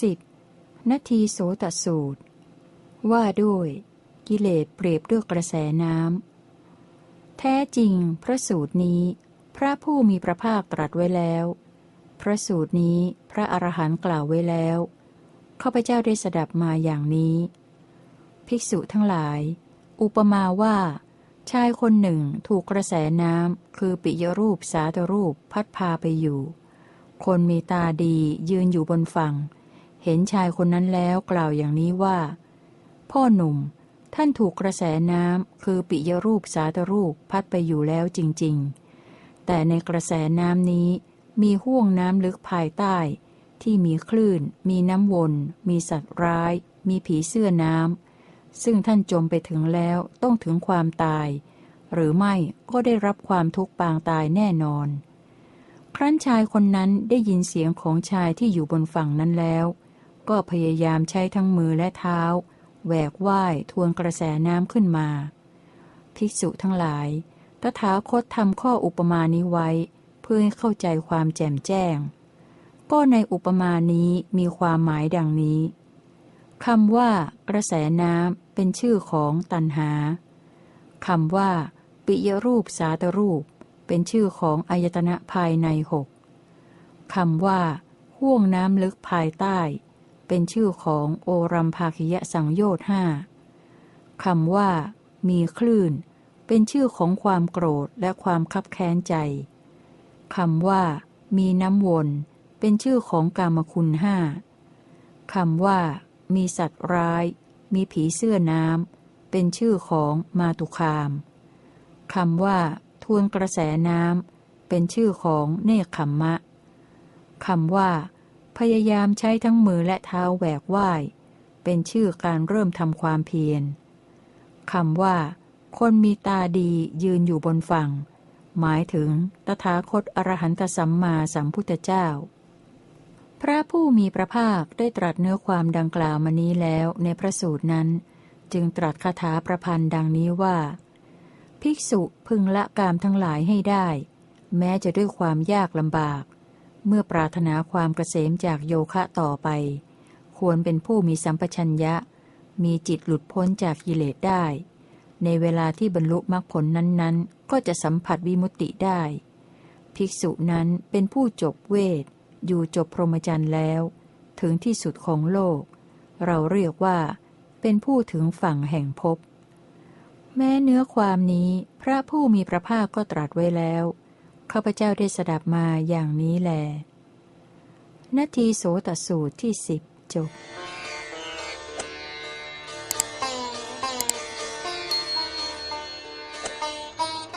สิบนาทีโสตสูตร ว่าด้วย กิเลสเปรียบด้วยกระแสน้ำแท้จริงพระสูตรนี้ พระผู้มีพระภาคตรัสไว้แล้ว พระสูตรนี้พระอรหันต์กล่าวไว้แล้วข้าพเจ้าได้สดับมาอย่างนี้ ภิกษุทั้งหลาย อุปมาว่า ชายคนหนึ่งถูกกระแสน้ำคือปิยรูปสาตรูปพัดพาไปอยู่ คนมีตาดียืนอยู่บนฝั่ง เห็นชายคนนั้นแล้วกล่าวอย่างนี้ว่า พ่อหนุ่ม ท่านถูกกระแสน้ำคือปิยรูปสาตรูปพัดไปอยู่แล้วจริง ๆ แต่ในกระแสน้ำนี้มีห่วงน้ำลึกภายใต้ ที่มีคลื่น มีน้ำวน มีสัตว์ร้าย มีผีเสื้อน้ำ ซึ่งท่านจมไปถึงแล้วต้องถึงความตาย หรือไม่ก็ได้รับความทุกข์ปางตายแน่นอน ครั้นชายคนนั้นได้ยินเสียงของชายที่อยู่บนฝั่งนั้นแล้ว ก็พยายามใช้ทั้งมือและเท้า แหวกว่ายทวนกระแสน้ำขึ้นมา ภิกษุทั้งหลายตถาคตทำข้ออุปมานี้ไว้ เพื่อให้เข้าใจความแจ่มแจ้ง ก็ในอุปมานี้มีความหมายดังนี้คำว่า กระแสน้ำเป็นชื่อของตันหาคำว่า ปิยรูปสาตรูป เป็นชื่อของอายตนะภายในหกคำว่า ห่วงน้ำลึกภายใต้ เป็นชื่อของโอรัมภาคิยสังโยชห้าคำว่า มีคลื่น เป็นชื่อของความโกรธและความคับแค้นใจคำว่า มีน้ำวน เป็นชื่อของกามคุณห้าคำว่า มีสัตว์ร้าย มีผีเสื้อน้ำ เป็นชื่อของมาตุคามคำว่า ทวนกระแสน้ำ เป็นชื่อของเนคขมมะคำว่า พยายามใช้ทั้งมือและเท้าแหวกว่าย เป็นชื่อการเริ่มทำความเพียรคำว่า คนมีตาดียืนอยู่บนฝั่ง หมายถึงตถาคตอรหันตสัมมาสัมพุทธเจ้า พระผู้มีพระภาคได้ตรัสเนื้อความดังกล่าวมานี้แล้วในพระสูตรนั้น จึงตรัสคาถาประพันธ์ดังนี้ว่า ภิกษุพึงละกามทั้งหลายให้ได้ แม้จะด้วยความยากลำบาก เมื่อปรารถนาความเกษมจากโยคะต่อไป ควรเป็นผู้มีสัมปชัญญะ มีจิตหลุดพ้นจากกิเลสได้ ในเวลาที่บรรลุมรรคผลนั้นๆ ก็จะสัมผัสวิมุตติได้ ภิกษุนั้นเป็นผู้จบเวท อยู่จบพรหมจรรย์แล้ว ถึงที่สุดของโลก เราเรียกว่า เป็นผู้ถึงฝั่งแห่งภพแม้เนื้อความนี้พระผู้มีพระภาคก็ตรัสไว้แล้ว ข้าพเจ้าได้สดับมาอย่างนี้แล นาทีโสตสูตรที่สิบจบ